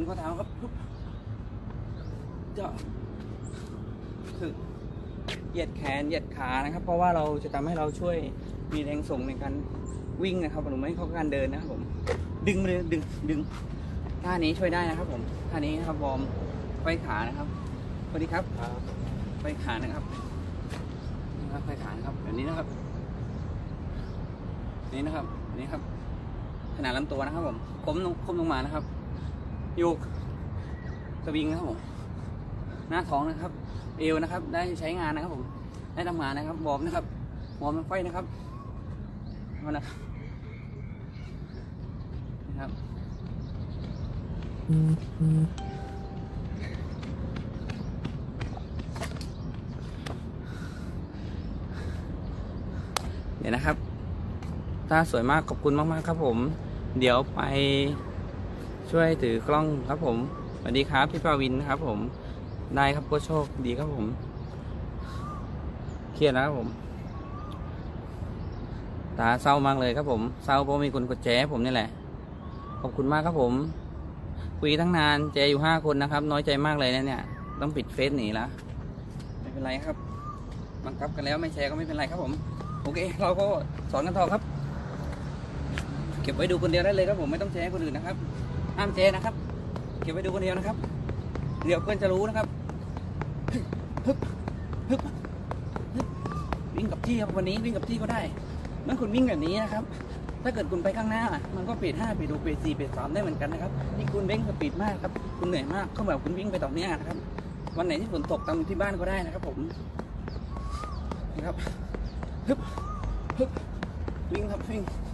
งข้อเท้าครับทุบจะคือเหยียดแขนเหยียดขานะครับ เพราะว่าเราจะทำให้เราช่วยมีแรงส่งในการวิ่งนะครับหรือไม่เข้าการเดินนะครับผม ดึงมาเลยดึงดึงท่านี้ช่วยได้นะครับ ผมท่านี้ครับวอร์มไขว้ขานะครับสวัสดีครับไขว้ขานะครับนะครับไขว้ขานะครับแบบนี้นะครับ นี่นะครับนี่ครับขนาดลำตัวนะครับผมค้มลงค้มลงมานะครับ โยกสวิงนะครับผมหน้าท้องนะครับ เอวนะครับ ได้ใช้งานนะครับผม ได้ทำงานนะครับวอร์มนะครับวอร์มไฟนะครับเอานะครับนะครับเดี๋ยวนะครับ ถ้าสวยมากขอบคุณมาก ๆ ครับผม เดี๋ยวไป ช่วยถือกล้องครับผมสวัสดีครับพี่ปาวินครับผมได้ครับโค้ชโชคดีครับผม เครียดแล้วครับผม ตาเศร้ามากเลยครับผม เศร้าเพราะมีคนกดแจ้ผมนี่แหละ ขอบคุณมากครับผม คุยตั้งนานแจอยู่ห้าคนนะครับ น้อยใจมากเลยนะเนี่ย ต้องปิดเฟซหนีละไม่เป็นไรครับ บังคับกันแล้วไม่แชร์ก็ไม่เป็นไรครับผม โอเค เราก็สอนกันต่อครับ เก็บไว้ดูคนเดียวได้เลยครับผมไม่ต้องแชร์คนอื่นนะครับ ห้ามแชร์นะครับ เก็บไว้ดูคนเดียวนะครับ เดี๋ยวเพื่อนจะรู้นะครับฮึบฮึบฮึบวิ่งกับที่ครับวันนี้วิ่งกับที่ก็ได้นั่นคุณวิ่งแบบนี้นะครับ ถ้าเกิดคุณไปข้างหน้า มันก็เปรดห้าเปรดหกเปรดสี่เปรดสามได้เหมือนกันนะครับนี่คุณเร่งสปีดมากครับ คุณเหนื่อยมากก็แบบคุณวิ่งไปต่อเนี้ยนะครับ วันไหนที่ฝนตกตามที่บ้านก็ได้นะครับ ผมนะครับฮึบฮึบวิ่งครับวิ่งง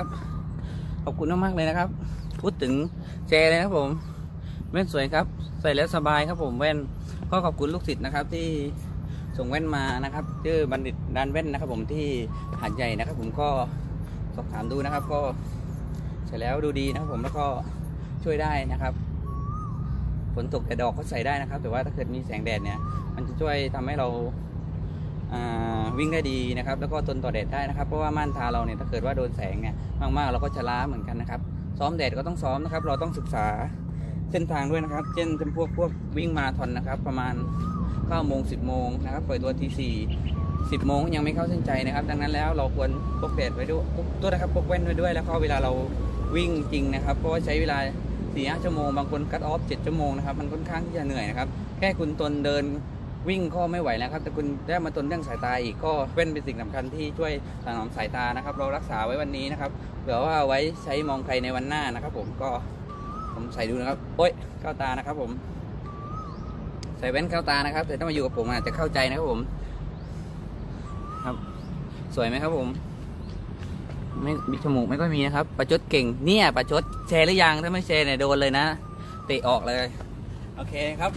นะครับ ขอบคุณมากๆเลยนะครับ พูดถึงแจเลยนะผม แว่นสวยครับ ใส่แล้วสบายครับผมแว่นก็ขอบคุณลูกศิษย์นะครับ ที่ส่งแว่นมานะครับชื่อบัณฑิตดานแว่นนะครับ ผมที่หาดใหญ่นะครับ ผมก็สอบถามดูนะครับ ก็ใส่แล้วดูดีนะครับผมแล้วก็ช่วยได้นะครับฝนตกแต่ดอกก็ใส่ได้นะครับ แต่ว่าถ้าเกิดมีแสงแดดเนี่ย มันจะช่วยทำให้เรา วิ่งได้ดีนะครับ แล้วก็ทนต่อแดดได้นะครับ เพราะว่าม่านตาเราเนี่ยถ้าเกิดว่าโดนแสงเนี่ยมากๆ เราก็จะล้าเหมือนกันนะครับ ซ้อมแดดก็ต้องซ้อมนะครับ เราต้องศึกษาเส้นทางด้วยนะครับ เช่นจำพวกพวกวิ่งมาราธอนนะครับ ประมาณ9โมง10 โมงนะครับปล่อยตัวทีสี่10 โมงยังไม่เข้าเส้นใจนะครับ ดังนั้นแล้วเราควรพกแดดไว้ด้วยตัวนะครับพกแว่นไว้ด้วย แล้วก็เวลาเราวิ่งจริงนะครับ เพราะว่าใช้เวลา4 5ชั่วโมง บางคนคัดออฟ7ชั่วโมงนะครับ มันค่อนข้างที่จะเหนื่อยนะครับ แค่คุณตนเดิน วิ่งก็ไม่ไหวแล้วครับแต่คุณได้มาตนเรื่องสายตาอีกก็เป็นเป็นสิ่งสำคัญที่ช่วยถนอมสายตานะครับ เรารักษาไว้วันนี้นะครับเผื่อว่าไว้ใช้มองใครในวันหน้านะครับ ผมก็ผมใส่ดูนะครับโอ้ยเข้าตานะครับ ผม ใส่แว่นเข้าตานะครับ แต่ถ้ามาอยู่กับผมอาจจะเข้าใจนะครับผม ครับ สวยไหมครับผมไม่มีจมูกไม่ค่อยมีนะครับประชดเก่งเนี่ยประชดแชร์หรือยังถ้าไม่แชร์เนี่ยโดนเลยนะเตะออกเลย โอเคครับ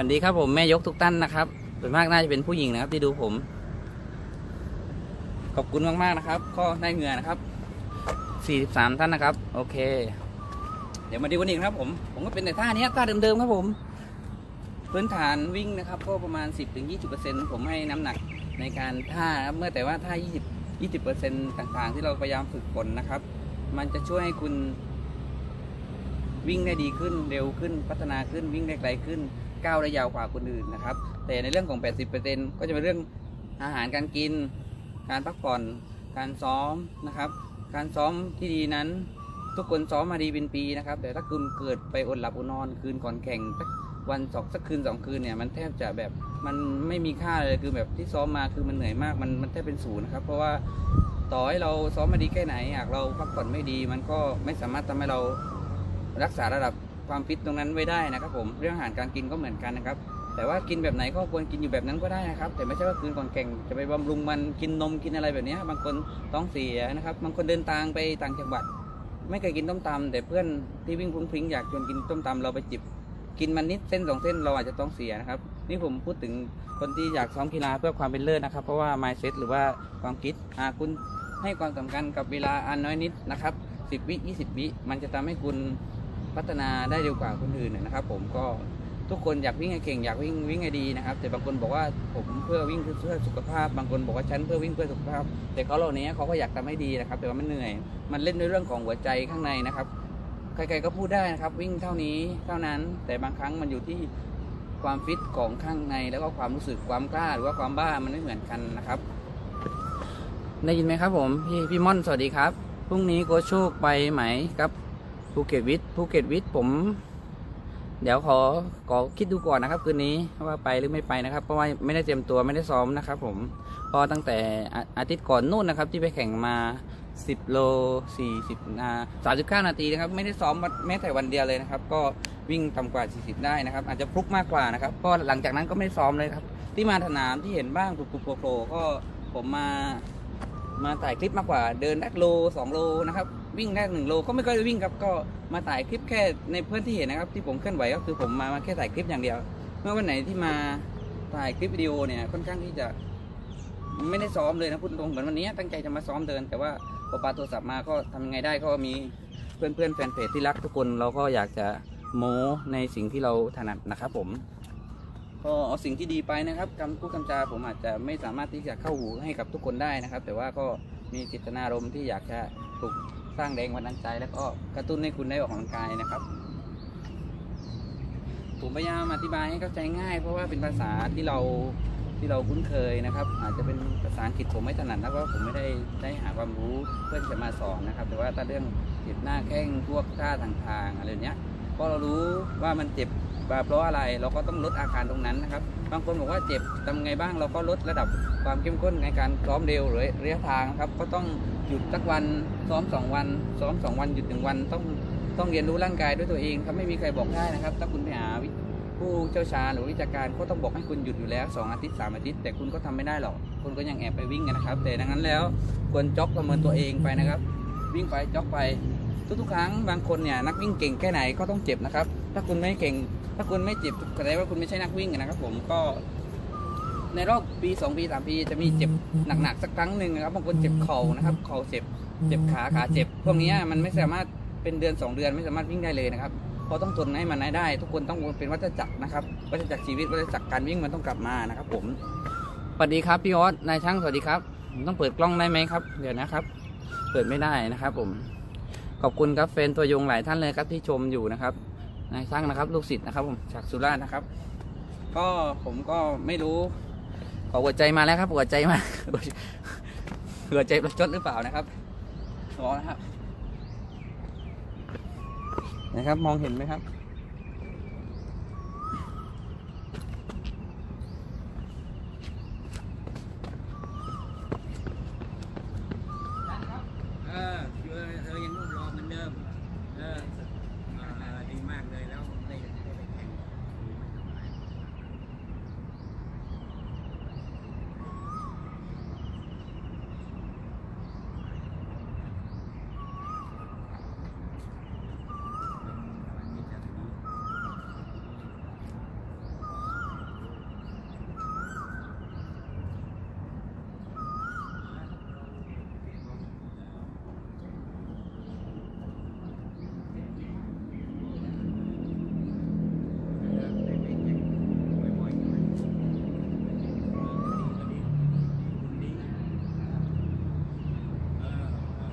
วัสดีครับผมแม่ยกทุกท่านนะครับส่วนมากน่าจะเป็นผู้หญิงนะครับที่ดูผม ขอบคุณมากๆนะครับ ก็ได้เงื่อนะครับ 43 ท่านนะครับ โอเค เดี๋ยวมาดูกันอีกนะครับ ผม ผมก็เป็นแต่ท่านี้ท่าเดิมๆครับผม พื้นฐานวิ่งนะครับ ก็ประมาณ 10-20%ผมให้น้ำหนักในการท่าครับเมื่อแต่ว่าท่า 20 20%ต่างๆ ที่เราพยายามฝึกฝนนะครับ มันจะช่วยให้คุณวิ่งได้ดีขึ้นเร็วขึ้นพัฒนาขึ้นวิ่งได้ไกลขึ้น ก้าวได้ยาวกว่าคนอื่นนะครับ แต่ในเรื่องของ 80%ก็จะเป็นเรื่องอาหารการกิน การพักผ่อน การซ้อมนะครับ การซ้อมที่ดีนั้น ทุกคนซ้อมมาดีเป็นปีนะครับ แต่ถ้าคุณเกิดไปอดหลับอดนอนคืนก่อนแข่งสักวันสองสักคืนสองคืนเนี่ยมันแทบจะแบบมันไม่มีค่าเลยคือแบบที่ซ้อมมาคือมันเหนื่อยมากมันมันแทบเป็นศูนย์นะครับ เพราะว่าต่อให้เราซ้อมมาดีแค่ไหนหากเราพักผ่อนไม่ดี มันก็ไม่สามารถทำให้เรารักษาระดับ ความฟิตตรงนั้นไว้ได้นะครับผมเรื่องอาหารการกินก็เหมือนกันนะครับแต่ว่ากินแบบไหนก็ควรกินอยู่แบบนั้นก็ได้นะครับ แต่ไม่ใช่ว่าคืนก่อนแข่งจะไปบำรุงมันกินนมกินอะไรแบบนี้บางคนต้องเสียนะครับบางคนเดินทางไปต่างจังหวัด ไม่เคยกินต้มตำแต่เพื่อนที่วิ่งพลุ้งพลิงอยากชวนกินต้มตำเราไปจิบกินมันนิดเส้นสองเส้นเราอาจจะต้องเสียนะครับ นี่ผมพูดถึงคนที่อยากซ้อมกีฬาเพื่อความเป็นเลิศนะครับ เพราะว่า mindset หรือว่าความคิดหากคุณให้ความสำคัญกับเวลาอันน้อยนิดนะครับ 10 วิ 20 วิ มันจะทำให้คุณ พัฒนาได้เร็วกว่าคนอื่นนะครับ ผมก็ทุกคนอยากวิ่งให้เก่งอยากวิ่งวิ่งให้ดีนะครับ แต่บางคนบอกว่าผมเพื่อวิ่งเพื่อสุขภาพ บางคนบอกว่าฉันเพื่อวิ่งเพื่อสุขภาพ แต่เขาเหล่านี้เขาก็อยากทำให้ดีนะครับ แต่ว่ามันเหนื่อย มันเล่นด้วยเรื่องของหัวใจข้างในนะครับใครๆก็พูดได้นะครับ วิ่งเท่านี้เท่านั้น แต่บางครั้งมันอยู่ที่ความฟิตของข้างในแล้วก็ความรู้สึกความกล้าหรือว่าความบ้ามันไม่เหมือนกันนะครับ ได้ยินไหมครับผมพี่พี่ม่อนสวัสดีครับพรุ่งนี้โกโชคไปไหมครับ ภูเก็ตวิทภูเก็ตวิทผม เดี๋ยวขอขอคิดดูก่อนนะครับคืนนี้ว่าไปหรือไม่ไปนะครับ เพราะว่าไม่ได้เตรียมตัวไม่ได้ซ้อมนะครับ ผมพอตั้งแต่อาอาทิตย์ก่อนนู่นนะครับ ที่ไปแข่งมา 10 โล 40นา39 นาทีนะครับ ไม่ได้ซ้อมแม้แต่วันเดียวเลยนะครับ ก็วิ่งต่ำกว่า 40 ได้นะครับ อาจจะฟลุกมากกว่านะครับก็หลังจากนั้นก็ไม่ได้ซ้อมเลยครับ ที่มาสนามที่เห็นบ้างปุบปุบโผล่ก็ผมมามาถ่ายคลิปมากกว่าเดินได้โลสองโลนะครับ วิ่งได้หนึ่งโลก็ไม่ค่อยวิ่งครับก็มาถ่ายคลิปแค่ในเพื่อนที่เห็นนะครับ ที่ผมเคลื่อนไหวก็คือผมมามาแค่ถ่ายคลิปอย่างเดียว เมื่อวันไหนที่มาถ่ายคลิปวิดีโอเนี่ยค่อนข้างที่จะไม่ได้ซ้อมเลยนะพูดตรงเหมือนวันนี้ตั้งใจจะมาซ้อมเดิน แต่ว่าพอปาโทรศัพท์มาก็ทำยังไงได้ก็มีเพื่อนเพื่อนแฟนเพจที่รักทุกคนเราก็อยากจะโม้ในสิ่งที่เราถนัดนะครับผมก็เอาสิ่งที่ดีไปนะครับคำพูดคำจาผมอาจจะไม่สามารถที่จะเข้าหูให้กับทุกคนได้นะครับ แต่ว่าก็มีจิตนารมณ์ที่อยากจะปลุก สร้างแรงบันดาลใจ แล้วก็กระตุ้นให้คุณได้ออกกำลังกายนะครับ ผมพยายามอธิบายให้เข้าใจง่าย เพราะว่าเป็นภาษาที่เราที่เราคุ้นเคยนะครับ อาจจะเป็นภาษาอังกฤษผมไม่ถนัดนะเพราะผมไม่ได้ได้หาความรู้เพื่อจะมาสอนนะครับ แต่ว่าถ้าเรื่องเจ็บหน้าแข้งพวกท่าทางๆอะไรเนี้ยพอเรารู้ว่ามันเจ็บ เพราะอะไรเราก็ต้องลดอาการตรงนั้นนะครับ บางคนบอกว่าเจ็บทำไงบ้างเราก็ลดระดับความเข้มข้นในการซ้อมเร็วหรือระยะทางครับ ก็ต้องหยุดสักวันซ้อมสองวัน ซ้อมสองวันหยุดหนึ่งวันต้องต้องเรียนรู้ร่างกายด้วยตัวเองครับไม่มีใครบอกได้นะครับ ถ้าคุณไปหาผู้เชี่ยวชาญหรือวิชาการก็ต้องบอกให้คุณหยุดอยู่แล้วสองอาทิตย์สามอาทิตย์ แต่คุณก็ทำไม่ได้หรอก คุณก็ยังแอบไปวิ่งกันนะครับ แต่ดังนั้นแล้วควรจ็อกประเมินตัวเองไปนะครับ วิ่งไปจ็อกไปทุกๆครั้งบางคนเนี่ยนักวิ่งเก่งแค่ไหนก็ต้องเจ็บนะครับ ถ้าคุณไม่เก่ง ถ้าคุณไม่เจ็บแสดงว่าคุณไม่ใช่นักวิ่งนะครับผมก็ ในรอบปีสองปีสามปีจะมีเจ็บหนักๆสักครั้งหนึ่งนะครับบางคนเจ็บเข่านะครับเข่าเจ็บ เจ็บขาขาเจ็บ พวกนี้มันไม่สามารถเป็นเดือนสองเดือนไม่สามารถวิ่งได้เลยนะครับเพราะต้องทนให้มันได้ ทุกคนต้องเป็นวัฏจักรนะครับวัฏจักรชีวิตวัฏจักรการวิ่งมันต้องกลับมานะครับ ผมสวัสดีครับพี่ออสนายช่างสวัสดีครับต้องเปิดกล้องได้ไหมครับ เดี๋ยวนะครับ เปิดไม่ได้นะครับ ผม ขอบคุณครับแฟนตัวยงหลายท่านเลยครับที่ชมอยู่นะครับ นายช่างนะครับ ลูกศิษย์นะครับ ผมจากสุราษฎร์นะครับ ก็ผมก็ไม่รู้ขอหัวใจมาแล้วครับหัวใจมาหัวใจประชดหรือเปล่านะครับรอนะครับ นะครับมองเห็นไหมครับ เออเออเธอยังรูปรอเหมือนเดิม เออเออดีมากเลยแล้วได้ได้ไปแข่งบ่อยๆหน่อยดีดีดีเออเออ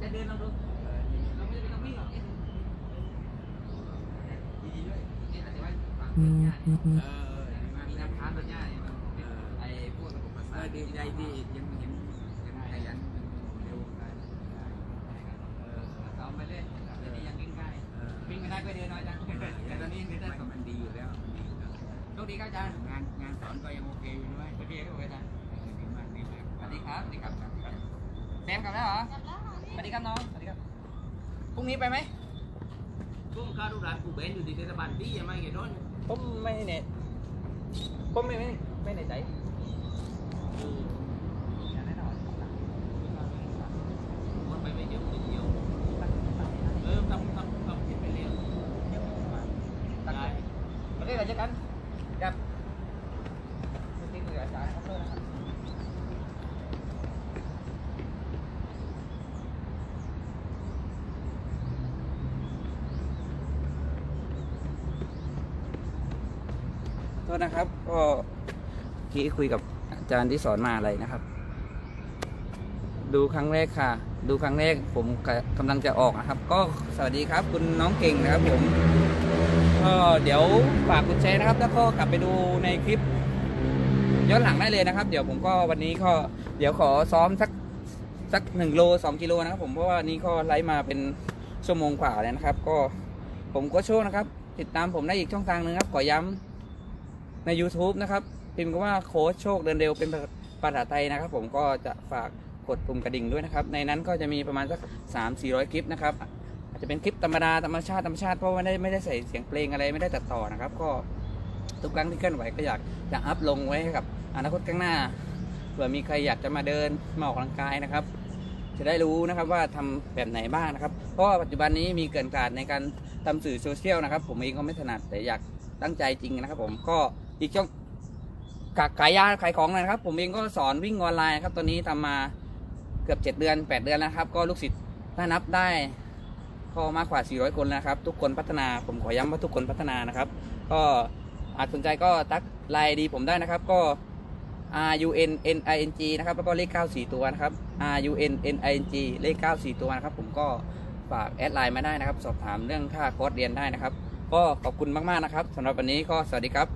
จะเดินเราดูเราไม่ได้ต้องวิ่งหรอกเอ๊ะดีๆด้วยเอ๊ะอาจจะไว้ฝั่งเป็นหญ้าเนี่ย เออดี มีน้ำค้างเป็นหญ้าเนี่ยมันเป็นไอ้พวกระบบประเอสาทดีใจดียังเห็นยังขยันเร็วได้เออซ้อมไปเรื่อยเดี๋ยวนี้ยังวิ่งได้เออวิ่งไม่ได้ก็เดินหน่อยจังแต่ตอนนี้เดินได้สองมันดีอยู่แล้วโชคดีครับอาจารย์งานงานสอนก็ยังโอเคอยู่ด้วยโอเคครับผมอาจารย์ดีมากดีมากสวัสดีครับสวัสดีครับแซมกลับแล้วเหรอสวัสดีครับน้องสวัสดีครับพรุ่งนี้ไปไหมพวกข้าลูกหลานกูเบนอยู่ที่เทศบาลที่ยังไม่เห็นโน่น ผมไม่เน็ตผมไม่ไม่ไม่ในใจ คนไปไม่เยอะไม่เดียวเออต้องต้องต้องคิดไปเร็ว ตัดเลยโอเคเราเจอกันครับที่คุยกับอาจารย์ครับนะครับโท ษนะครับ ก็เมื่อกี้คุยกับอาจารย์ที่สอนมาอะไรนะครับ ดูครั้งแรกค่ะ ดูครั้งแรกผมกะกำลังจะออกนะครับ ก็สวัสดีครับ คุณน้องเก่งนะครับผมก็เดี๋ยวฝากคุณแชร์นะครับ แล้วก็กลับไปดูในคลิปย้อนหลังได้เลยนะครับ เดี๋ยวผมก็วันนี้ก็เดี๋ยวขอซ้อมสักสักหนึ่งโลสองกิโลนะครับผมเพราะว่านี้ก็ไลฟ์มาเป็นชั่วโมงกว่าแล้วนะครับ ก็ผมก็โชว์นะครับ ติดตามผมได้อีกช่องทางหนึงครับขอย้ำ ใน YouTube นะครับ พิมพ์ก็ว่าโค้ชโชคเดินเร็วเป็นภาษาไทยนะครับ ผมก็จะฝากกดปุ่มกระดิ่งด้วยนะครับ ในนั้นก็จะมีประมาณสักสามสี่ร้อยคลิปนะครับ อาจจะเป็นคลิปธรรมดาธรรมชาติธรรมชาติเพราะไม่ได้ไม่ได้ใส่เสียงเพลงอะไรไม่ได้ตัดต่อนะครับ ก็ทุกครั้งที่เคลื่อนไหวก็อยากจะอัพลงไว้กับอนาคตข้างหน้าเผื่อมีใครอยากจะมาเดินมาออกกำลังกายนะครับ จะได้รู้นะครับว่าทำแบบไหนบ้างนะครับ เพราะว่าปัจจุบันนี้มีเกินการในการทำสื่อโซเชียลนะครับ ผมเองก็ไม่ถนัดแต่อยากตั้งใจจริงนะครับ ผมก็ อีกช่องกขายยาขายของนะครับ ผมเองก็สอนวิ่งออนไลน์ครับตอนนี้ทำมาเกือบ 7 เดือน 8 เดือนแล้วครับ ก็ลูกศิษย์ถ้านับได้ก็มากกว่า 400 คนแล้วนะครับ ทุกคนพัฒนาผมขอย้ำว่าทุกคนพัฒนานะครับ ก็อาจสนใจก็ทักไลน์ดีผมได้นะครับ ก็ R U N N I N G นะครับแล้วก็เลข 9 4 ตัวนะครับ R U N N I N G เลข 9 4 ตัวนะครับ ผมก็ฝากแอดไลน์มาได้นะครับ สอบถามเรื่องค่าคอร์สเรียนได้นะครับ ก็ขอบคุณมากๆนะครับสำหรับวันนี้ก็สวัสดีครับ